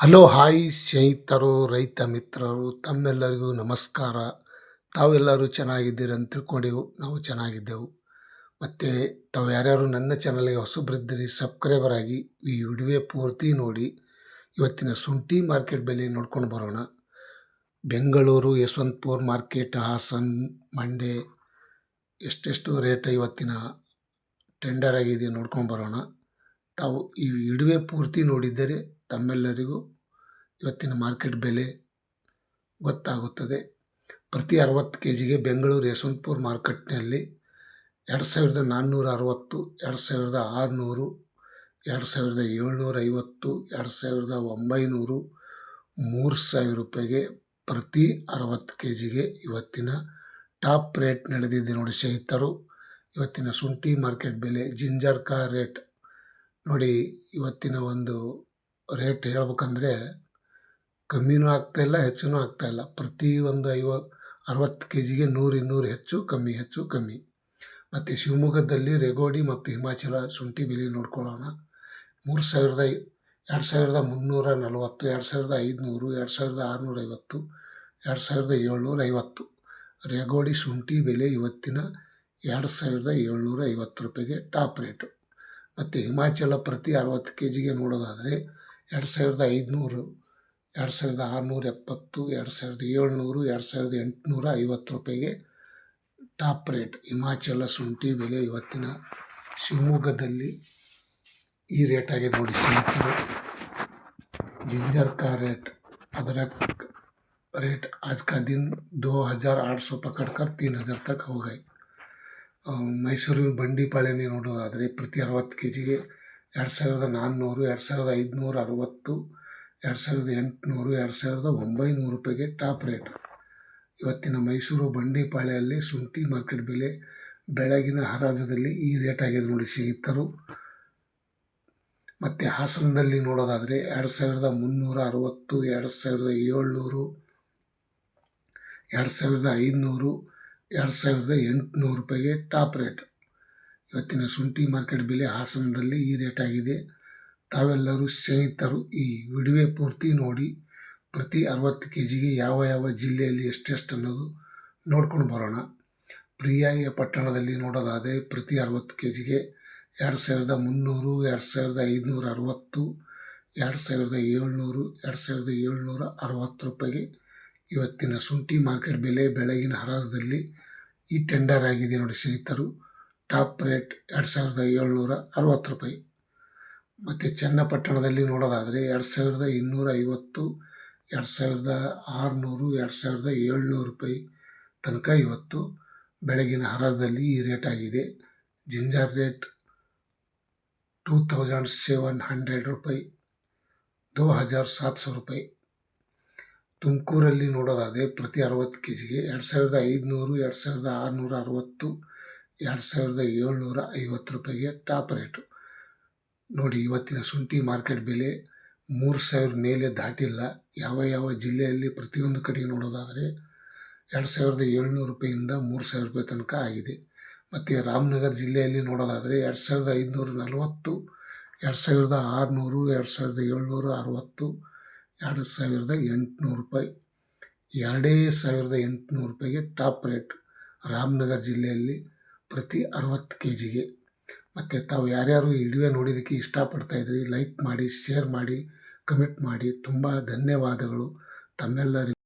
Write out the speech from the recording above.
Hello, hi ಸ್ನೇಹಿತರು, ರೈತ ಮಿತ್ರರು, ತಮ್ಮೆಲ್ಲರಿಗೂ ನಮಸ್ಕಾರ. ತಾವೆಲ್ಲರೂ ಚೆನ್ನಾಗಿದ್ದೀರಿ ಅಂತ ತಿಳ್ಕೊಂಡೆವು. ನಾವು ಚೆನ್ನಾಗಿದ್ದೆವು. ಮತ್ತು ತಾವು ಯಾರ್ಯಾರು ನನ್ನ ಚಾನಲ್ಗೆ ಹೊಸಬ್ರಿದ್ದರೆ, ಸಬ್ಸ್ಕ್ರೈಬರ್ ಆಗಿ ಈ ವಿಡಿಯೋ ಪೂರ್ತಿ ನೋಡಿ. ಇವತ್ತಿನ ಶುಂಠಿ ಮಾರ್ಕೆಟ್ ಬೆಲೆ ನೋಡ್ಕೊಂಡು ಬರೋಣ. ಬೆಂಗಳೂರು ಯಶವಂತಪುರ ಮಾರ್ಕೆಟ್, ಹಾಸನ್ ಮಂಡೆ ಎಷ್ಟೆಷ್ಟು ರೇಟ್ ಇವತ್ತಿನ ಟೆಂಡರ್ ಆಗಿದೆ ನೋಡ್ಕೊಂಡು ಬರೋಣ. ತಾವು ಈ ವಿಡಿಯೋ ಪೂರ್ತಿ ನೋಡಿದ್ದರೆ. ತಮ್ಮೆಲ್ಲರಿಗೂ ಇವತ್ತಿನ ಮಾರ್ಕೆಟ್ ಬೆಲೆ ಗೊತ್ತಾಗುತ್ತದೆ. ಪ್ರತಿ ಅರವತ್ತು ಕೆ ಜಿಗೆ ಬೆಂಗಳೂರು ಯಶವಂತಪುರ ಮಾರ್ಕೆಟ್ನಲ್ಲಿ ಎರಡು ಸಾವಿರದ ನಾನ್ನೂರ ಅರವತ್ತು, ಎರಡು ಸಾವಿರದ ಆರುನೂರು, ಎರಡು ಸಾವಿರದ ಏಳ್ನೂರ ಐವತ್ತು, ಎರಡು ಸಾವಿರದ ಒಂಬೈನೂರು, ಮೂರು ಸಾವಿರ ರೂಪಾಯಿಗೆ ಪ್ರತಿ ಅರವತ್ತು ಕೆ ಜಿಗೆ ಇವತ್ತಿನ ಟಾಪ್ ರೇಟ್ ನಡೆದಿದೆ ನೋಡಿ ಸ್ನೇಹಿತರು ಇವತ್ತಿನ ಶುಂಠಿ ಮಾರ್ಕೆಟ್ ಬೆಲೆ, ಜಿಂಜರ್ ಕಾ ರೇಟ್ ನೋಡಿ ಇವತ್ತಿನ ಒಂದು ರೇಟ್ ಹೇಳ್ಬೇಕಂದ್ರೆ ಕಮ್ಮಿನೂ ಆಗ್ತಾಯಿಲ್ಲ ಹೆಚ್ಚೂ ಆಗ್ತಾಯಿಲ್ಲ ಪ್ರತಿ ಒಂದು ಐವ, ಅರವತ್ತು ಕೆ ಜಿಗೆ ನೂರು ಇನ್ನೂರು ಹೆಚ್ಚು, ಕಮ್ಮಿ ಹೆಚ್ಚು, ಕಮ್ಮಿ. ಮತ್ತು ಶಿವಮೊಗ್ಗದಲ್ಲಿ ರೆಗೋಡಿ ಮತ್ತು ಹಿಮಾಚಲ ಶುಂಠಿ ಬೆಲೆ ನೋಡ್ಕೊಳ್ಳೋಣ. ಮೂರು ಸಾವಿರದ ಎರಡು ಸಾವಿರದ ಮುನ್ನೂರ ನಲವತ್ತು, ಎರಡು ಸಾವಿರದ ಐದುನೂರು, ಎರಡು ಸಾವಿರದ ಆರುನೂರ ಐವತ್ತು, ಎರಡು ಸಾವಿರದ ಏಳ್ನೂರ ಐವತ್ತು. ರೆಗೋಡಿ ಶುಂಠಿ ಬೆಲೆ ಇವತ್ತಿನ ಎರಡು ಸಾವಿರದ ಏಳ್ನೂರ ಐವತ್ತು ರೂಪಾಯಿಗೆ ಟಾಪ್ ರೇಟು. ಮತ್ತು ಹಿಮಾಚಲ ಪ್ರತಿ ಅರವತ್ತು ಕೆ ಜಿಗೆ ನೋಡೋದಾದರೆ ಎರಡು ಸಾವಿರದ ಐದುನೂರು ಎರಡು ಸಾವಿರದ ಆರುನೂರ ಎಪ್ಪತ್ತು ಎರಡು ಸಾವಿರದ ಏಳ್ನೂರು ಎರಡು ಸಾವಿರದ ಎಂಟುನೂರ ಐವತ್ತು ರೂಪಾಯಿಗೆ ಟಾಪ್ ರೇಟ್ ಹಿಮಾಚಲ ಶುಂಠಿ ಬೆಲೆ ಇವತ್ತಿನ ಶಿವಮೊಗ್ಗದಲ್ಲಿ ಈ ರೇಟ್ ಆಗಿದೆ ನೋಡಿ ಸ್ನೇಹಿತರು ಜಿಂಜರ್ ಕಾ ರೇಟ್ ಅದರ ರೇಟ್ आज का दिन दो हज़ार आठ सौ पकड़ कर तीन हज़ार तक हो गए ಮೈಸೂರಿನ ಬಂಡಿಪಾಳ್ಯನೇ ನೋಡೋದಾದರೆ ಪ್ರತಿ ಅರವತ್ತು ಕೆ ಜಿಗೆ ಎರಡು ಸಾವಿರದ ನಾನ್ನೂರು, ಎರಡು ಸಾವಿರದ ಐದುನೂರ, ಅರವತ್ತು, ಎರಡು ಸಾವಿರದ ಎಂಟುನೂರು, ಎರಡು ಸಾವಿರದ ಒಂಬೈನೂರು ರೂಪಾಯಿಗೆ ಟಾಪ್ ರೇಟ್. ಇವತ್ತಿನ ಮೈಸೂರು ಬಂಡೀಪಾಳೆಯಲ್ಲಿ ಶುಂಠಿ ಮಾರ್ಕೆಟ್ ಬೆಲೆ ಬೆಳಗಿನ ಹರಾಜದಲ್ಲಿ ಈ ರೇಟ್ ಆಗಿದೆ ನೋಡಿ ಸಿಗುತ್ತರು ಮತ್ತು ಹಾಸನದಲ್ಲಿ ನೋಡೋದಾದರೆ ಎರಡು ಸಾವಿರದ ಮುನ್ನೂರ, ಅರವತ್ತು, ಎರಡು ಸಾವಿರದ ಏಳ್ನೂರು, ಎರಡು ಸಾವಿರದ ಐದುನೂರು, ಎರಡು ಸಾವಿರದ ಎಂಟುನೂರು ರೂಪಾಯಿಗೆ ಟಾಪ್ ರೇಟ್. ಇವತ್ತಿನ ಶುಂಠಿ ಮಾರ್ಕೆಟ್ ಬೆಲೆ ಹಾಸನದಲ್ಲಿ ಈ ರೇಟ್ ಆಗಿದೆ. ತಾವೆಲ್ಲರೂ ಸ್ನೇಹಿತರು, ಈ ವಿಡಿಯೋ ಪೂರ್ತಿ ನೋಡಿ, ಪ್ರತಿ ಅರವತ್ತು ಕೆ ಜಿಗೆ ಯಾವ ಯಾವ ಜಿಲ್ಲೆಯಲ್ಲಿ ಎಷ್ಟೆಷ್ಟು ಅನ್ನೋದು ನೋಡ್ಕೊಂಡು ಬರೋಣ. ಪ್ರಿಯಾಯ ಪಟ್ಟಣದಲ್ಲಿ ನೋಡೋದಾದರೆ ಪ್ರತಿ ಅರವತ್ತು ಕೆ ಜಿಗೆ ಎರಡು ಸಾವಿರದ ಮುನ್ನೂರು, ಎರಡು ಸಾವಿರದ ಐದುನೂರ ಅರವತ್ತು, ಎರಡು ಸಾವಿರದ ಏಳ್ನೂರು, ಎರಡು ಸಾವಿರದ ಏಳ್ನೂರ ಅರವತ್ತು ರೂಪಾಯಿಗೆ ಇವತ್ತಿನ ಶುಂಠಿ ಮಾರ್ಕೆಟ್ ಬೆಲೆ ಬೆಳಗಿನ ಹರಾಜದಲ್ಲಿ ಈ ಟೆಂಡರ್ ಆಗಿದೆ ನೋಡಿ ಸ್ನೇಹಿತರು. ಟಾಪ್ ರೇಟ್ ಎರಡು ಸಾವಿರದ ಏಳ್ನೂರ ಅರವತ್ತು ರೂಪಾಯಿ. ಮತ್ತು ಚನ್ನಪಟ್ಟಣದಲ್ಲಿ ನೋಡೋದಾದರೆ ಎರಡು ಸಾವಿರದ ಇನ್ನೂರ ಐವತ್ತು, ಎರಡು ಸಾವಿರದ ಆರುನೂರು, ಎರಡು ಸಾವಿರದ ಏಳ್ನೂರು ರೂಪಾಯಿ ತನಕ ಇವತ್ತು ಬೆಳಗಿನ ಹರದಲ್ಲಿ ಈ ರೇಟ್ ಆಗಿದೆ. Ginger rate two thousand seven hundred ರೂಪಾಯಿ, ದೋ ಹಜಾರ್ ಸಾತ್ ಸौ ರೂಪಾಯಿ. ತುಮಕೂರಲ್ಲಿ ನೋಡೋದಾದರೆ ಪ್ರತಿ ಅರವತ್ತು ಕೆ ಜಿಗೆ ಎರಡು ಸಾವಿರದ ಐದುನೂರು, ಎರಡು ಸಾವಿರದ ಆರುನೂರ ಅರವತ್ತು ಎರಡು ಸಾವಿರದ ಏಳ್ನೂರ ಐವತ್ತು ರೂಪಾಯಿಗೆ ಟಾಪ್ ರೇಟು. ನೋಡಿ, ಇವತ್ತಿನ ಶುಂಠಿ ಮಾರ್ಕೆಟ್ ಬೆಲೆ ಮೂರು ಸಾವಿರ ಮೇಲೆ ದಾಟಿಲ್ಲ. ಯಾವ ಯಾವ ಜಿಲ್ಲೆಯಲ್ಲಿ ಪ್ರತಿಯೊಂದು ಕಡೆಗೆ ನೋಡೋದಾದರೆ ಎರಡು ಸಾವಿರದ ಏಳ್ನೂರು ರೂಪಾಯಿಂದ ಮೂರು ಸಾವಿರ ರೂಪಾಯಿ ತನಕ ಆಗಿದೆ. ಮತ್ತು ರಾಮನಗರ ಜಿಲ್ಲೆಯಲ್ಲಿ ನೋಡೋದಾದರೆ ಎರಡು ಸಾವಿರದ ಐದುನೂರ ನಲವತ್ತು, ಎರಡು ಸಾವಿರದ ಆರುನೂರು, ಎರಡು ಸಾವಿರದ ಏಳ್ನೂರ ಅರವತ್ತು, ಎರಡು ಸಾವಿರದ ಎಂಟುನೂರು ರೂಪಾಯಿ. ಎರಡೇ ಸಾವಿರದ ಎಂಟುನೂರು ರೂಪಾಯಿಗೆ ಟಾಪ್ ರೇಟ್ ರಾಮನಗರ ಜಿಲ್ಲೆಯಲ್ಲಿ ಪ್ರತಿ ಅರವತ್ತು ಕೆ ಜಿಗೆ ಮತ್ತು ತಾವು ಯಾರ್ಯಾರು ಈ ವಿಡಿಯೋ ನೋಡಿದ್ದಕ್ಕೆ ಇಷ್ಟಪಡ್ತಾ ಇದ್ರಿ, ಲೈಕ್ ಮಾಡಿ, ಶೇರ್ ಮಾಡಿ, ಕಮೆಂಟ್ ಮಾಡಿ. ತುಂಬ ಧನ್ಯವಾದಗಳು. ತಮ್ಮೆಲ್ಲರಿಗೂ.